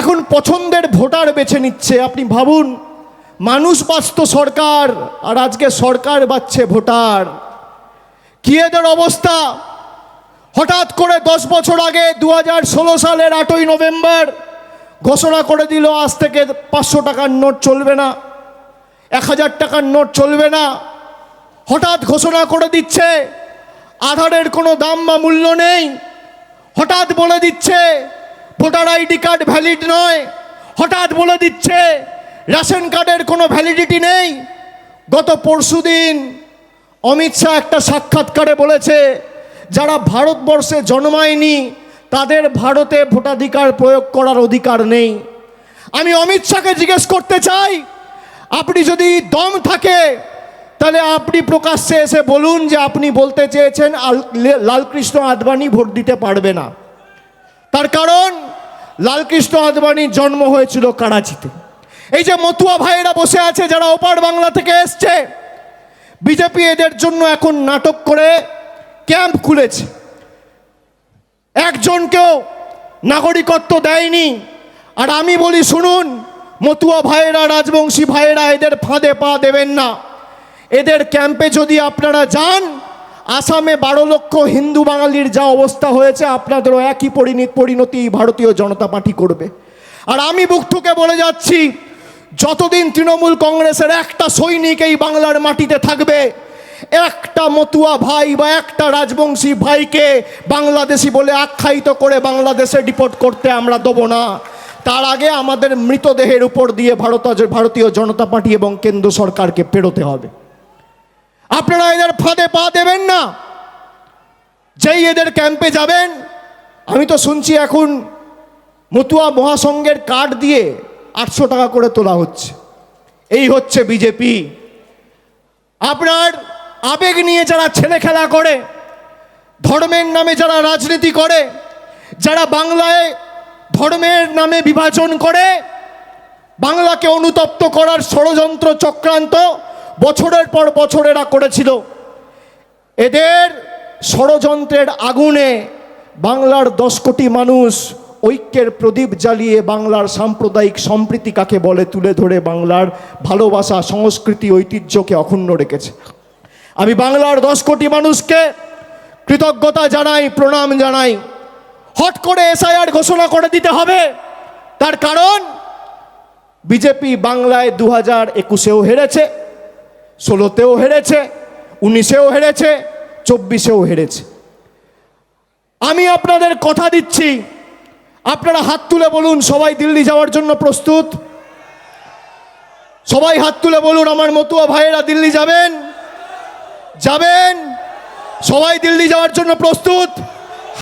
এখন পছন্দের ভোটার বেছে নিচ্ছে, আপনি ভাবুন, মানুষ বাঁচত সরকার, আর আজকে সরকার বাচ্ছে ভোটার। কি এদের অবস্থা? হঠাৎ করে দশ বছর আগে দু হাজার ষোলো সালের আটই নভেম্বর ঘোষণা করে দিল, আজ থেকে পাঁচশো টাকার নোট চলবে না এক হাজার টাকার নোট চলবে না। হঠাৎ ঘোষণা করে দিচ্ছে, আধারের কোনো দাম বা মূল্য নেই, হঠাৎ বলে দিচ্ছে ভোটার আইডি কার্ড ভ্যালিড নয়। হঠাৎ বলে দিচ্ছে, রেশন কার্ডের কোনো ভ্যালিডিটি নেই। গত পরশুদিন অমিত শাহ একটা সাক্ষাৎকারে বলেছে, যারা ভারতবর্ষে জন্মায়নি, তাদের ভারতে ভোটাধিকার প্রয়োগ করার অধিকার নেই। আমি অমিত শাহকে জিজ্ঞেস করতে চাই, আপনি যদি দম থাকে, তাহলে আপনি প্রকাশ্যে এসে বলুন যে আপনি বলতে চেয়েছেন লালকৃষ্ণ আদবানি ভোট দিতে পারবে না। তার কারণ লালকৃষ্ণ আদবানির জন্ম হয়েছিল করাচিতে। এই যে মতুয়া ভাইয়েরা বসে আছে, যারা ওপার বাংলা থেকে এসছে, বিজেপি এদের জন্য এখন নাটক করে ক্যাম্প খুলেছে। একজনকেও নাগরিকত্ব দেয়নি। আর আমি বলি, শুনুন, মতুয়া ভাইয়েরা, রাজবংশী ভাইয়েরা, এদের ফাঁদে পা দেবেন না। এদের ক্যাম্পে যদি আপনারা যান আসামে বারো লক্ষ হিন্দু বাঙালির যা অবস্থা হয়েছে, আপনাদেরও একই পরিণতি পরিণতি ভারতীয় জনতা পার্টি করবে। আর আমি বুক ঠুকে বলে যাচ্ছি, যতদিন তৃণমূল কংগ্রেসের একটা সৈনিক এই বাংলার মাটিতে থাকবে, একটা মতুয়া ভাই বা একটা রাজবংশী ভাইকে বাংলাদেশি বলে আখ্যায়িত করে বাংলাদেশে ডিপোর্ট করতে আমরা দেবো না। তার আগে আমাদের মৃতদেহের উপর দিয়ে ভারত ভারতীয় জনতা পার্টি এবং কেন্দ্র সরকারকে পেরোতে হবে। আপনারা এদের ফাঁদে পা দেবেন না। যেই এদের ক্যাম্পে যাবেন, আমি তো শুনছি এখন মতুয়া মহাসংঘের কার্ড দিয়ে আটশো টাকা করে তোলা হচ্ছে। এই হচ্ছে বিজেপি। আপনার আবেগ নিয়ে যারা ছেলে খেলা করে, ধর্মের নামে যারা রাজনীতি করে, যারা বাংলায় ধর্মের নামে বিভাজন করে, বাংলাকে অনুতপ্ত করার ষড়যন্ত্র চক্রান্ত বছরের পর বছর এরা করেছিল। এদের ষড়যন্ত্রের আগুনে বাংলার দশ কোটি মানুষ ঐক্যের প্রদীপ জ্বালিয়ে বাংলার সাম্প্রদায়িক সম্প্রীতি কাকে বলে তুলে ধরে বাংলার ভালোবাসা, সংস্কৃতি, ঐতিহ্যকে অক্ষুণ্ণ রেখেছে। আমি বাংলার দশ কোটি মানুষকে কৃতজ্ঞতা জানাই, প্রণাম জানাই। হট করে এসআইআর ঘোষণা করে দিতে হবে। তার কারণ, বিজেপি বাংলায় দু হাজার একুশেও হেরেছে। ষোলোতেও হেরেছে, উনিশেও হেরেছে, চব্বিশেও হেরেছে। আমি আপনাদের কথা দিচ্ছি, আপনারা হাত তুলে বলুন, সবাই দিল্লি যাওয়ার জন্য প্রস্তুত? সবাই হাত তুলে বলুন, আমার মতুয়া ভাইয়েরা দিল্লি যাবেন? যাবেন? সবাই দিল্লি যাওয়ার জন্য প্রস্তুত?